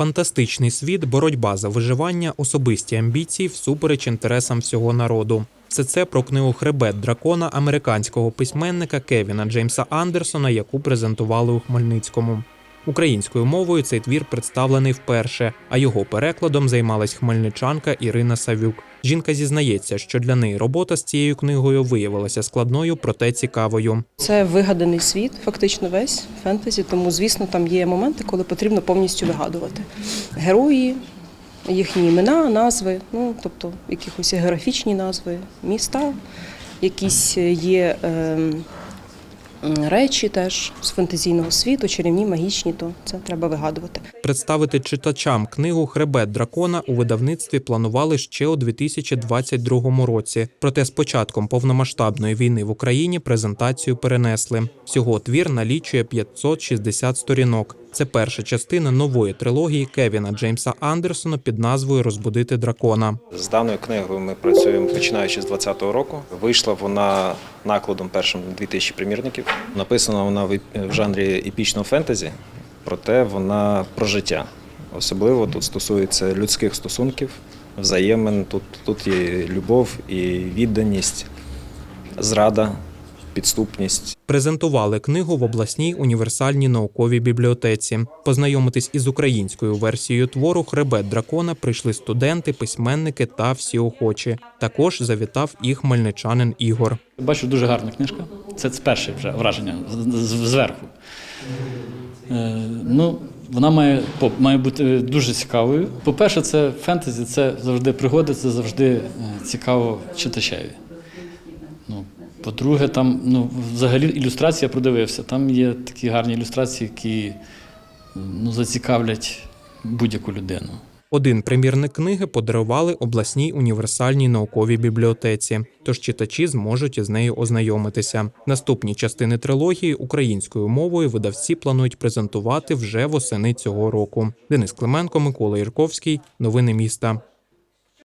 Фантастичний світ, боротьба за виживання, особисті амбіції всупереч інтересам всього народу. Все це про книгу Хребет дракона американського письменника Кевіна Джеймса Андерсона, яку презентували у Хмельницькому. Українською мовою цей твір представлений вперше, а його перекладом займалась хмельничанка Ірина Савюк. Жінка зізнається, що для неї робота з цією книгою виявилася складною, проте цікавою. Це вигаданий світ, фактично весь фентезі. Тому, звісно, там є моменти, коли потрібно повністю вигадувати герої, їхні імена, назви, ну тобто якихось географічні назви, міста, якісь є м, речі теж з фантазійного світу, чарівні, магічні, то це треба вигадувати. Представити читачам книгу Хребет дракона у видавництві планували ще у 2022 році. Проте з початком повномасштабної війни в Україні презентацію перенесли. Всього твір налічує 560 сторінок. Це перша частина нової трилогії Кевіна Джеймса Андерсона під назвою Розбудити дракона. З даною книгою ми працюємо починаючи з 2020 року. Вийшла вона накладом першим 2000 примірників. Написана вона в жанрі епічного фентезі, проте вона про життя. Особливо тут стосується людських стосунків, взаємин. Тут, тут є любов і відданість, зрада, підступність. Презентували книгу в обласній універсальній науковій бібліотеці. Познайомитись із українською версією твору Хребет дракона прийшли студенти, письменники та всі охочі. Також завітав і хмельничанин Ігор. Бачу, дуже гарна книжка. Це перше вже враження зверху. Е, ну, вона має, має бути дуже цікавою. По-перше, це фентезі, це завжди пригоди, це завжди е, цікаво читачеві. По-друге, там ну, взагалі ілюстрація продивився. Там є такі гарні ілюстрації, які ну, зацікавлять будь-яку людину. Один примірник книги подарували обласній універсальній науковій бібліотеці, тож читачі зможуть із нею ознайомитися. Наступні частини трилогії українською мовою видавці планують презентувати вже восени цього року. Денис Клименко, Микола Ірковський. Новини міста.